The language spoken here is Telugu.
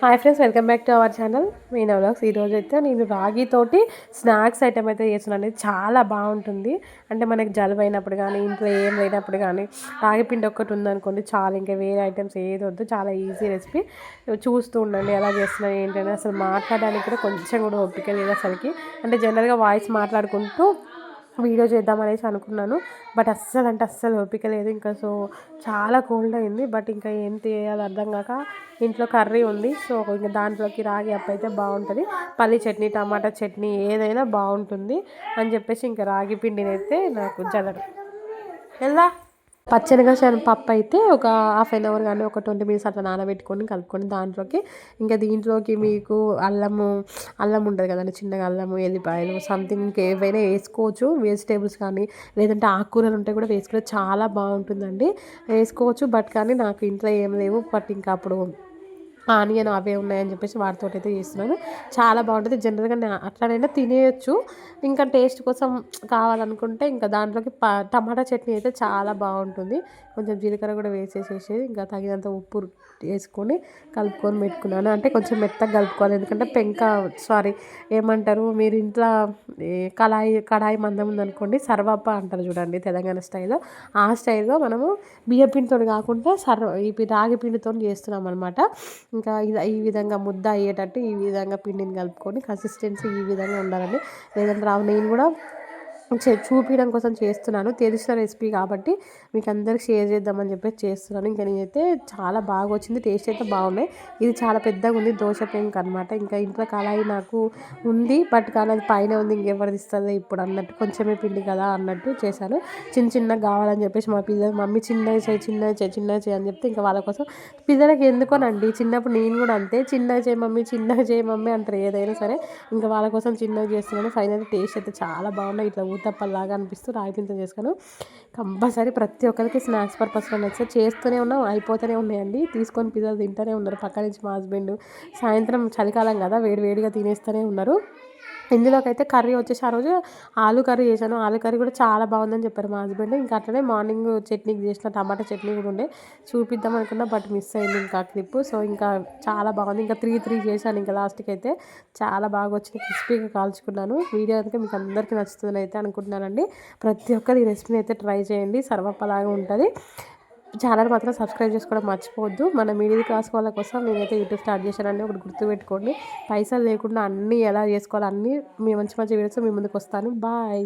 Hi friends welcome back to our channel Meena vlogs ఈరోజు అయితే నేను రాగితోటి స్నాక్స్ ఐటమ్ అయితే చేస్తున్నాను. చాలా బాగుంటుంది. అంటే మనకి జలుబు అయినప్పుడు కానీ ఇంట్లో ఏం లేనప్పుడు కానీ రాగి పిండి ఒక్కటి ఉందనుకోండి చాలా ఇంకా వేరే ఐటమ్స్ ఏది వద్దు. చాలా ఈజీ రెసిపీ చూస్తూ ఉండండి ఎలా చేస్తున్నాను ఏంటంటే అసలు మాట్లాడడానికి కూడా కొంచెం కూడా ఓపిక లేదు అసలుకి. అంటే జనరల్గా వాయిస్ మాట్లాడుకుంటూ వీడియో చేద్దామనేసి అనుకున్నాను. బట్ అస్సలు అంటే అస్సలు ఓపిక లేదు. ఇంకా సో చాలా కోల్డ్ అయింది. బట్ ఇంకా ఏం చేయాలి అర్థం కాక ఇంట్లో కర్రీ ఉంది. సో ఇంకా దాంట్లోకి రాగి అప్పు అయితే బాగుంటుంది. పల్లి చట్నీ టమాటా చట్నీ ఏదైనా బాగుంటుంది అని చెప్పేసి ఇంకా రాగి పిండిని అయితే నాకు జల్లడం ఎలా? పచ్చనిగా పప్పు అయితే ఒక హాఫ్ అన్ అవర్ కానీ ఒక ట్వంటీ మినిట్స్ అట్లా నానబెట్టుకొని కలుపుకొని దాంట్లోకి ఇంకా దీంట్లోకి మీకు అల్లము అల్లం ఉంటుంది కదండి చిన్నగా అల్లము ఎల్లిపాయలు సంథింగ్ ఇంకా ఏవైనా వేసుకోవచ్చు. వెజిటేబుల్స్ కానీ లేదంటే ఆకుకూరలు ఉంటే కూడా వేసుకుంటే చాలా బాగుంటుందండి. వేసుకోవచ్చు బట్ కానీ నాకు ఇంట్లో ఏం లేవు. బట్ ఇంకా అప్పుడు ఆనియన్ అవే ఉన్నాయని చెప్పేసి వాటితో అయితే చేస్తున్నాను. చాలా బాగుంటుంది. జనరల్గా నేను అట్లనైనా తినేయచ్చు. ఇంకా టేస్ట్ కోసం కావాలనుకుంటే ఇంకా దాంట్లోకి టమాటా చట్నీ అయితే చాలా బాగుంటుంది. కొంచెం జీలకర్ర కూడా వేసేసేసి ఇంకా తగినంత ఉప్పు వేసుకొని కలుపుకొని పెట్టుకున్నాను. అంటే కొంచెం మెత్తగా కలుపుకోవాలి. ఎందుకంటే పెంక సారీ ఏమంటారు? మీరు ఇంట్లో కళాయి కడాయి మందం ఉందనుకోండి సర్వప్ప అంటారు చూడండి తెలంగాణ స్టైల్లో. ఆ స్టైల్లో మనము బియ్య పిండితో కాకుండా సర్వ ఈ రాగి పిండితో చేస్తున్నాం అనమాట ఇంకా ఈ విధంగా ముద్ద అయ్యేటట్టు ఈ విధంగా పిండిని కలుపుకొని కన్సిస్టెన్సీ ఈ విధంగా ఉండాలండి. లేదంటే రావు నేను కూడా చూపించడం కోసం చేస్తున్నాను. తెలిసిన రెసిపీ కాబట్టి మీకు అందరికి షేర్ చేద్దామని చెప్పేసి చేస్తున్నాను. ఇంకా నేనైతే చాలా బాగా వచ్చింది. టేస్ట్ అయితే బాగున్నాయి. ఇది చాలా పెద్దగా ఉంది. దోశ పెంక్ అనమాట ఇంకా ఇంట్లో కళాయి నాకు ఉంది. బట్ కానీ అది పైన ఉంది. ఇంకెవరిది ఇస్తుంది ఇప్పుడు అన్నట్టు కొంచెమే పిండి కదా అన్నట్టు చేశాను. చిన్న చిన్నగా కావాలని చెప్పేసి మా పిల్లలు మమ్మీ చిన్నగా చేయి చిన్నగా చేయి చిన్నగా చేయి అని చెప్తే ఇంకా వాళ్ళ కోసం పిల్లలకి ఎందుకోనండి? చిన్నప్పుడు నేను కూడా అంతే. చిన్నగా చేయి మమ్మీ చిన్నగా చేయి మమ్మీ అంటారు. ఏదైనా సరే ఇంకా వాళ్ళ కోసం చిన్నగా చేస్తున్నాను. ఫైనల్ టేస్ట్ అయితే చాలా బాగున్నాయి. ఇట్లా ఊతప్పలాగా అనిపిస్తూ రాయిపింత చేసుకుని కంపల్సరీ ప్రతి ఒక్కరికి స్నాక్స్ పర్పస్లో నచ్చితే చేస్తూనే ఉన్నాం అయిపోతూనే ఉన్నాయండి. తీసుకొని పిల్లలు తింటూనే ఉన్నారు. పక్క నుంచి మా హస్బెండ్ సాయంత్రం చలికాలం కదా వేడి వేడిగా తినేస్తూనే ఉన్నారు. ఇందులోకి అయితే కర్రీ వచ్చేసి ఆ రోజు ఆలు కర్రీ చేశాను. ఆలు కర్రీ కూడా చాలా బాగుందని చెప్పారు మా హస్బెండ్. ఇంకా అట్లనే మార్నింగ్ చట్నీకి చేసిన టమాటా చట్నీ కూడా ఉండే. చూపిద్దాం అనుకున్నా బట్ మిస్ అయింది ఇంకా క్లిప్. సో ఇంకా చాలా బాగుంది. ఇంకా త్రీ త్రీ చేశాను ఇంకా లాస్ట్కి అయితే చాలా బాగా వచ్చింది. క్రిస్పీగా కాల్చుకున్నాను. వీడియో అయితే మీకు అందరికీ నచ్చుతుందని అయితే అనుకుంటున్నానండి. ప్రతి ఒక్కరు ఈ రెసిపీని అయితే ట్రై చేయండి. సర్వప్పలాగా ఉంటుంది. ఛానల్ మాత్రం సబ్స్క్రైబ్ చేసుకోవడం మర్చిపోవద్దు. మన మిడిల్ క్లాస్ వాళ్ళ కోసం నేనైతే యూట్యూబ్ స్టార్ట్ చేశానండి. ఒకటి గుర్తుపెట్టుకోండి. పైసలు లేకుండా అన్నీ ఎలా చేసుకోవాలి అన్నీ మీ మంచి మంచి వీడియోస్ మీ ముందుకు వస్తాను. బాయ్.